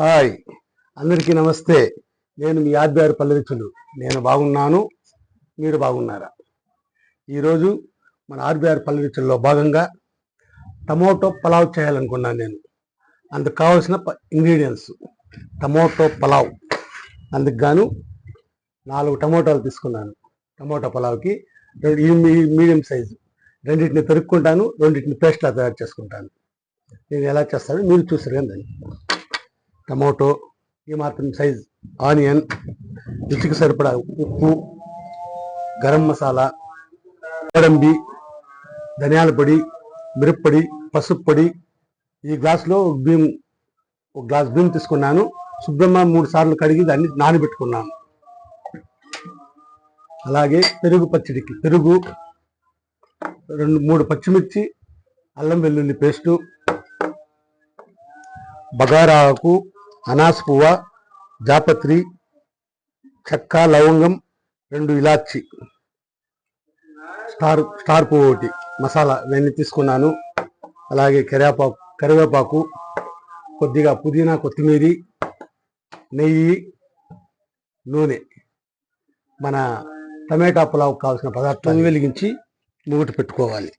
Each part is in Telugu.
హాయ్. అందరికీ నమస్తే. నేను మీ ఆద్యారు పల్లెరుచులు నేను బాగున్నాను. మీరు బాగున్నారా? ఈరోజు మన ఆర్బీఆర్ పల్లెరుచుల్లో భాగంగా టమోటో పలావ్ చేయాలనుకున్నాను నేను. అందుకు కావాల్సిన ఇంగ్రీడియంట్స్ టమోటో పలావ్. అందుకు గాను నాలుగు టమోటాలు తీసుకున్నాను. టమోటా పలావ్కి రెండు ఈ మీడియం సైజు. రెండింటిని తరుక్కుంటాను. రెండింటిని పేస్ట్లా తయారు చేసుకుంటాను. నేను ఎలా చేస్తానో మీరు చూసారు కానీ దాన్ని టమాటో ఈ మాత్రం సైజ్ ఆనియన్ రుచికి సరిపడా ఉప్పు గరం మసాలా గోడంబి ధనియాల పొడి మిరప్పొడి పసుపు పొడి. ఈ గ్లాసులో బియ్యం ఒక గ్లాస్ బియ్యం తీసుకున్నాను. శుభ్రంగా మూడు సార్లు కడిగి దాన్ని నానబెట్టుకున్నాను. అలాగే పెరుగు పచ్చడికి పెరుగు రెండు మూడు పచ్చిమిర్చి అల్లం వెల్లుల్లి పేస్టు బగారాకు అనాస పువ్వ జాపత్రి చెక్క లవంగం రెండు ఇలాచి. స్టార్ స్టార్ పువ్వు ఒకటి మసాలా ఇవన్నీ తీసుకున్నాను. అలాగే కరివేపాకు కరివేపాకు కొద్దిగా పుదీనా కొత్తిమీరి నెయ్యి నూనె. మన టమాటా పులావ్ కావాల్సిన పదార్థాన్ని వెలిగించి మూట పెట్టుకోవాలి.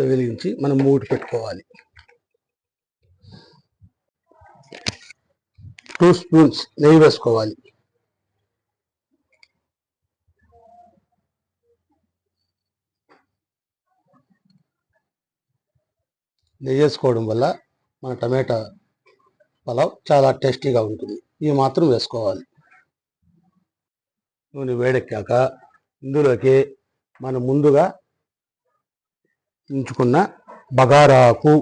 వెలిగించి మనం మూడు పెట్టుకోవాలి. టూ స్పూన్స్ నెయ్యి వేసుకోవాలి. నెయ్యి వేసుకోవడం వల్ల మన టమాటా పలావ్ చాలా టేస్టీగా ఉంటుంది. ఇవి మాత్రం వేసుకోవాలి. నూనె వేడెక్కాక ఇందులోకి మనం ముందుగా ఉంచుకున్న బగారాకు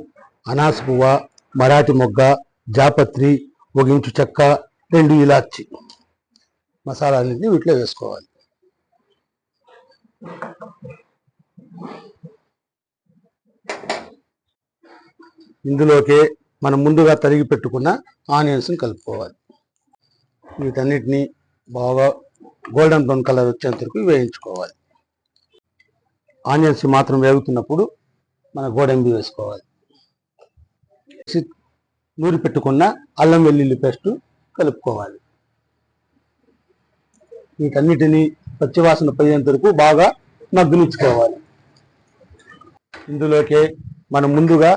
అనాస పువ్వ మరాఠీ మొగ్గ జాపత్రి ఒక ఇంచు చెక్క రెండు ఇలాచి మసాలాలన్నీ వీటిలో వేసుకోవాలి. ఇందులోకి మనం ముందుగా తరిగి పెట్టుకున్న ఆనియన్స్ని కలుపుకోవాలి. వీటన్నిటిని బాగా గోల్డెన్ బ్రౌన్ కలర్ వచ్చేంత వరకు వేయించుకోవాలి. ఆనియన్స్ మాత్రం వేగుతున్నప్పుడు మన గోడంబి వేసుకోవాలి. నూరి పెట్టుకున్న అల్లం వెల్లుల్లి పేస్ట్ కలుపుకోవాలి. వీటన్నిటిని పచ్చివాసన పోయేంత వరకు బాగా మగ్గునిచ్చుకోవాలి. ఇందులోకి మనం ముందుగా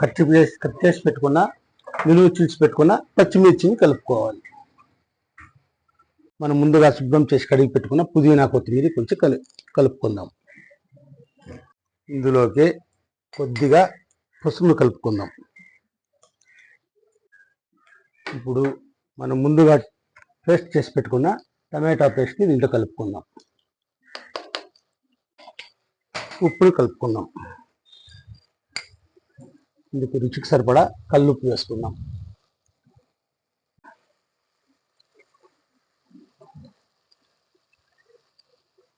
కట్ చేసి కట్ చేసి పెట్టుకున్న నిలువ చీల్చి పెట్టుకున్న పచ్చిమిర్చిని కలుపుకోవాలి. మనం ముందుగా శుభ్రం చేసి కడిగి పెట్టుకున్న పుదీనా కొత్తిమీర కొంచెం కలు కలుపుకుందాం. ఇందులోకి కొద్దిగా పసుపును కలుపుకుందాం. ఇప్పుడు మనం ముందుగా పేస్ట్ చేసి పెట్టుకున్న టమాటా పేస్ట్ని దీంట్లో కలుపుకుందాం. ఉప్పును కలుపుకుందాం. ఇందుకు రుచికి సరిపడా కల్లుప్పు వేసుకుందాం.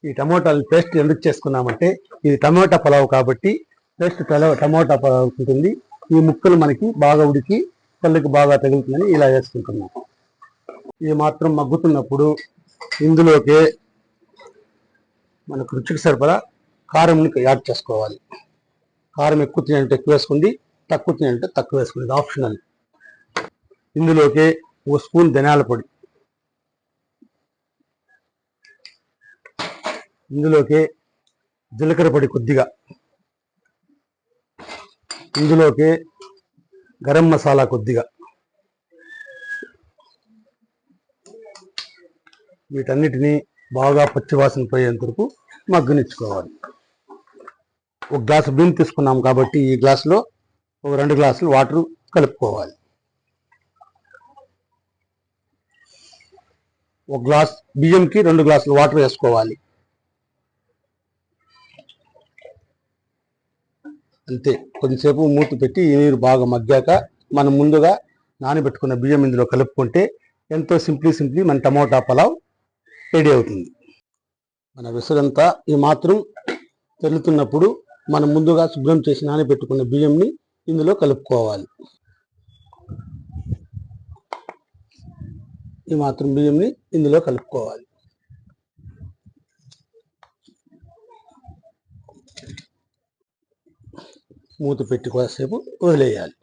ఈ టమోటాలు పేస్ట్ ఎందుకు చేసుకున్నామంటే ఇది టమోటా పలావ్ కాబట్టి నెక్స్ట్ టమోటా ఉంటుంది. ఈ ముక్కలు మనకి బాగా ఉడికి తెల్లకి బాగా తగులుతుందని ఇలా వేసుకుంటున్నాం. ఇది మాత్రం మగ్గుతున్నప్పుడు ఇందులోకి మనకు రుచికి సరిపడా కారంని యాడ్ చేసుకోవాలి. కారం ఎక్కువ తినంటే ఎక్కువ వేసుకుంది తక్కువ తినంటే తక్కువ వేసుకుంది ఆప్షనల్. ఇందులోకి ఓ స్పూన్ ధనియాల పొడి. ఇందులోకి జీలకర్ర పొడి కొద్దిగా. ఇందులోకి గరం మసాలా కొద్దిగా. వీటన్నిటిని బాగా పచ్చివాసన పోయేంత వరకు మగ్గనిచ్చుకోవాలి. ఒక గ్లాసు బియ్యం తీసుకున్నాం కాబట్టి ఈ గ్లాసులో ఒక రెండు గ్లాసులు వాటర్ కలుపుకోవాలి. ఒక గ్లాస్ బియ్యంకి రెండు గ్లాసులు వాటర్ వేసుకోవాలి. అంతే. కొద్దిసేపు మూత పెట్టి ఈ నీరు బాగా మగ్గాక మనం ముందుగా నానబెట్టుకున్న బియ్యం ఇందులో కలుపుకుంటే ఎంతో సింప్లీ సింప్లీ మన టమోటా పలావ్ రెడీ అవుతుంది. మన విసురంతా ఈ మాత్రం తెల్లుతున్నప్పుడు మనం ముందుగా శుభ్రం చేసి నానబెట్టుకున్న బియ్యంని ఇందులో కలుపుకోవాలి. ఈ మాత్రం బియ్యంని ఇందులో కలుపుకోవాలి. మూత పెట్టి కొద్దిసేపు వదిలేయాలి.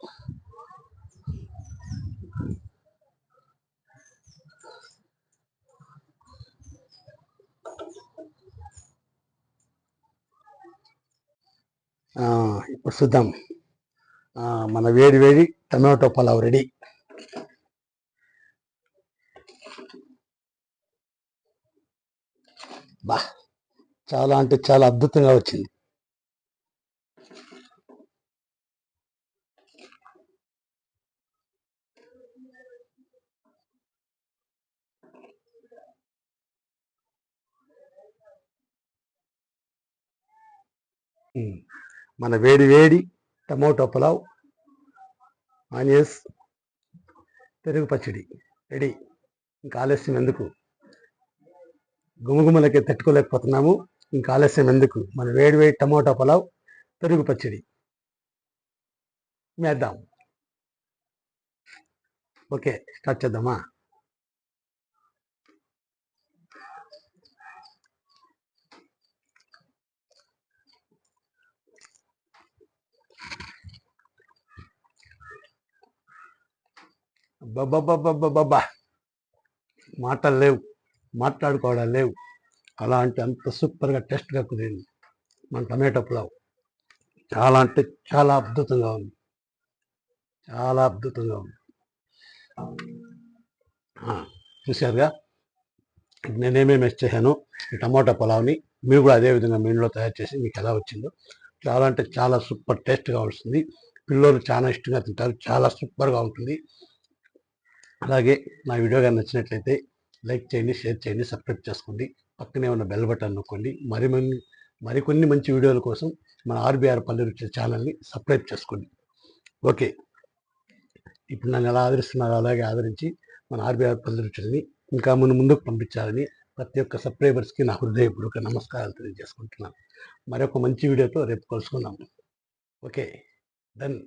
ఇప్పుడు చూద్దాం. మన వేడి వేడి టమాటో పలావ్ రెడీ. బా చాలా అంటే చాలా అద్భుతంగా వచ్చింది. మన వేడి వేడి టమోటో పులావ్ ఆనియన్స్ పెరుగు పచ్చడి రెడీ. ఇంకా ఆలస్యం ఎందుకు? గుమగుమలకి తట్టుకోలేకపోతున్నాము. ఇంకా ఆలస్యం ఎందుకు? మన వేడి వేడి టమోటా పులావ్ పెరుగు పచ్చడి మేద్దాం. ఓకే స్టార్ట్ చేద్దామా? అబ్బబ్బబ్బబ్బబ్బబ్బా మాటలు లేవు. మాట్లాడుకోవడం లేవు. అలా అంటే అంత సూపర్గా టేస్ట్గా కుదిరింది మన టమాటో పులావ్. చాలా అంటే చాలా అద్భుతంగా ఉంది. చాలా అద్భుతంగా ఉంది. చూశారుగా? నేనేమేమి మెస్ చేశాను? ఈ టమాటా పులావ్ని మీరు కూడా అదే విధంగా మీ ఇంట్లో తయారు చేసి మీకు ఎలా వచ్చిందో. చాలా అంటే చాలా సూపర్ టేస్ట్గా వస్తుంది. పిల్లలు చాలా ఇష్టంగా తింటారు. చాలా సూపర్గా ఉంటుంది. అలాగే నా వీడియో కానీ నచ్చినట్లయితే లైక్ చేయండి షేర్ చేయండి సబ్స్క్రైబ్ చేసుకోండి. పక్కనే ఉన్న బెల్ బటన్ నొక్కండి. మరి మరికొన్ని మంచి వీడియోల కోసం మన ఆర్బీఆర్ పల్లె ఛానల్ని సబ్స్క్రైబ్ చేసుకోండి. ఓకే. ఇప్పుడు నన్ను ఎలా ఆదరిస్తున్నారో అలాగే ఆదరించి మన ఆర్బీఆర్ పల్లెరుచుల్ని ఇంకా ముందు ముందుకు పంపించాలని ప్రతి ఒక్క సబ్స్క్రైబర్స్కి నా హృదయపూర్వక నమస్కారాలు తెలియజేసుకుంటున్నాను. మరొక మంచి వీడియోతో రేపు కలుసుకుందాం. ఓకే. డన్.